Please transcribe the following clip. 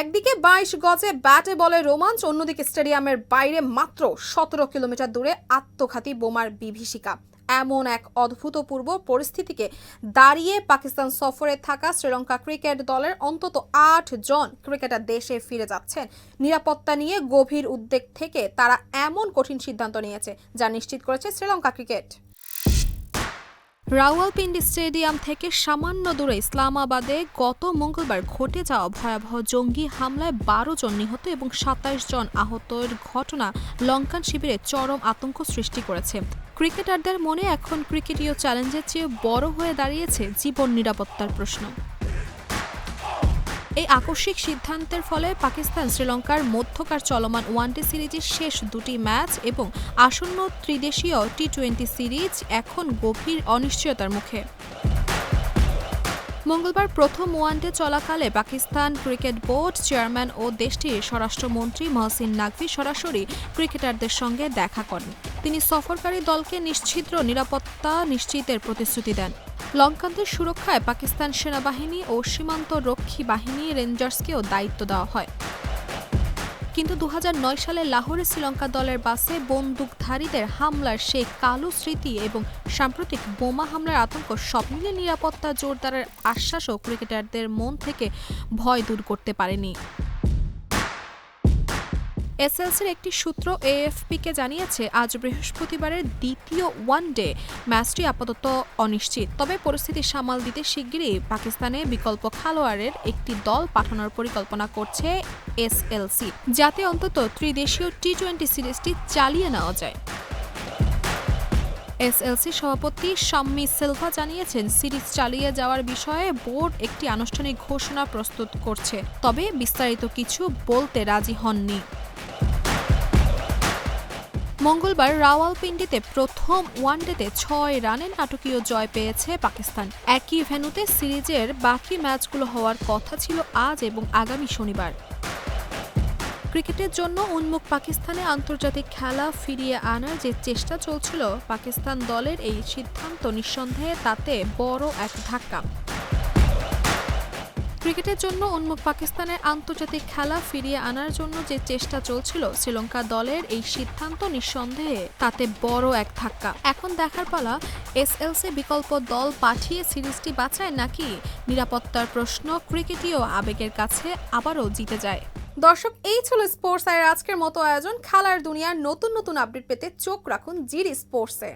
একদিকে বাইশ গজে ব্যাটে বলে রোমাঞ্চ, অন্যদিকে স্টেডিয়ামের বাইরে মাত্র সতেরো কিলোমিটার দূরে আত্মঘাতী বোমার বিভীষিকা। এমন এক অদ্ভুতপূর্ব পরিস্থিতিকে দাঁড়িয়ে পাকিস্তান সফরে থাকা শ্রীলঙ্কা ক্রিকেট দলের অন্তত আট জন ক্রিকেটার দেশে ফিরে যাচ্ছেন। নিরাপত্তা নিয়ে গভীর উদ্বেগ থেকে তারা এমন কঠিন সিদ্ধান্ত নিয়েছে, যা নিশ্চিত করেছে শ্রীলঙ্কা ক্রিকেট। রাওয়ালপিন্ডি স্টেডিয়াম থেকে সামান্য দূরে ইসলামাবাদে গত মঙ্গলবার ঘটে যাওয়া ভয়াবহ জঙ্গি হামলায় বারো জন নিহত এবং সাতাইশ জন আহতের ঘটনা লঙ্কান শিবিরে চরম আতঙ্ক সৃষ্টি করেছে। ক্রিকেটারদের মনে এখন ক্রিকেটীয় চ্যালেঞ্জের চেয়ে বড় হয়ে দাঁড়িয়েছে জীবন নিরাপত্তার প্রশ্ন। এই আকস্মিক সিদ্ধান্তের ফলে পাকিস্তান, শ্রীলঙ্কার মধ্যকার চলমান ওয়ানডে সিরিজের শেষ দুটি ম্যাচ এবং আসন্ন ত্রিদেশীয় টি টোয়েন্টি সিরিজ এখন গভীর অনিশ্চয়তার মুখে। মঙ্গলবার প্রথম ওয়ানডে চলাকালে পাকিস্তান ক্রিকেট বোর্ড চেয়ারম্যান ও দেশটির স্বরাষ্ট্রমন্ত্রী মহসিন নাকভি সরাসরি ক্রিকেটারদের সঙ্গে দেখা করেন। তিনি সফরকারী দলকে নিশ্ছিদ্র নিরাপত্তা নিশ্চিতের প্রতিশ্রুতি দেন। লঙ্কানদের সুরক্ষায় পাকিস্তান সেনাবাহিনী ও সীমান্ত রক্ষী বাহিনী রেঞ্জার্সকেও দায়িত্ব দেওয়া হয়। কিন্তু দু হাজার নয় সালে লাহোরে শ্রীলঙ্কা দলের বাসে বন্দুকধারীদের হামলার সেই কালো স্মৃতি এবং সাম্প্রতিক বোমা হামলার আতঙ্ক সব মিলে নিরাপত্তা জোরদারের আশ্বাসও ক্রিকেটারদের মন থেকে ভয় দূর করতে পারেনি। এসএলসির একটি সূত্র এএফপিকে জানিয়েছে, আজ বৃহস্পতিবারের দ্বিতীয় ওয়ানডে ম্যাচটি আপাতত অনিশ্চিত। তবে পরিস্থিতি সামাল দিতে শিগগিরই পাকিস্তানে বিকল্প খেলোয়াড়ের একটি দল পাঠানোর পরিকল্পনা করছে এসএলসি, যাতে অন্তত ত্রিদেশীয় টি টোয়েন্টি সিরিজটি চালিয়ে নেওয়া যায়। এসএলসি সভাপতি শাম্মি সিলভা জানিয়েছেন, সিরিজ চালিয়ে যাওয়ার বিষয়ে বোর্ড একটি আনুষ্ঠানিক ঘোষণা প্রস্তুত করছে। তবে বিস্তারিত কিছু বলতে রাজি হননি। মঙ্গলবার রাওয়ালপিন্ডিতে প্রথম ওয়ানডেতে ছয় রানের নাটকীয় জয় পেয়েছে পাকিস্তান। একই ভেন্যুতে সিরিজের বাকি ম্যাচগুলো হওয়ার কথা ছিল আজ এবং আগামী শনিবার। ক্রিকেটের জন্য উন্মুখ পাকিস্তানে আন্তর্জাতিক খেলা ফিরিয়ে আনার যে চেষ্টা চলছিল, পাকিস্তান দলের এই সিদ্ধান্ত নিঃসন্দেহে তাতে বড় এক ধাক্কা। ক্রিকেটের জন্য উন্মুখ পাকিস্তানের আন্তর্জাতিক খেলা ফিরিয়ে আনার জন্য যে চেষ্টা চলছিল, শ্রীলঙ্কা দলের এই সিদ্ধান্ত নিঃসন্দেহে তাতে বড় এক ধাক্কা। এখন দেখার পালা, এসএলসি বিকল্প দল পাঠিয়ে সিরিজটি বাঁচায় নাকি নিরাপত্তার প্রশ্ন ক্রিকেটীয় আবেগের কাছে আবারও জিতে যায়। দর্শক, এই ছিল স্পোর্টস আয়ের আজকের মতো আয়োজন। খেলার দুনিয়ার নতুন নতুন আপডেট পেতে চোখ রাখুন জিডি স্পোর্টসে।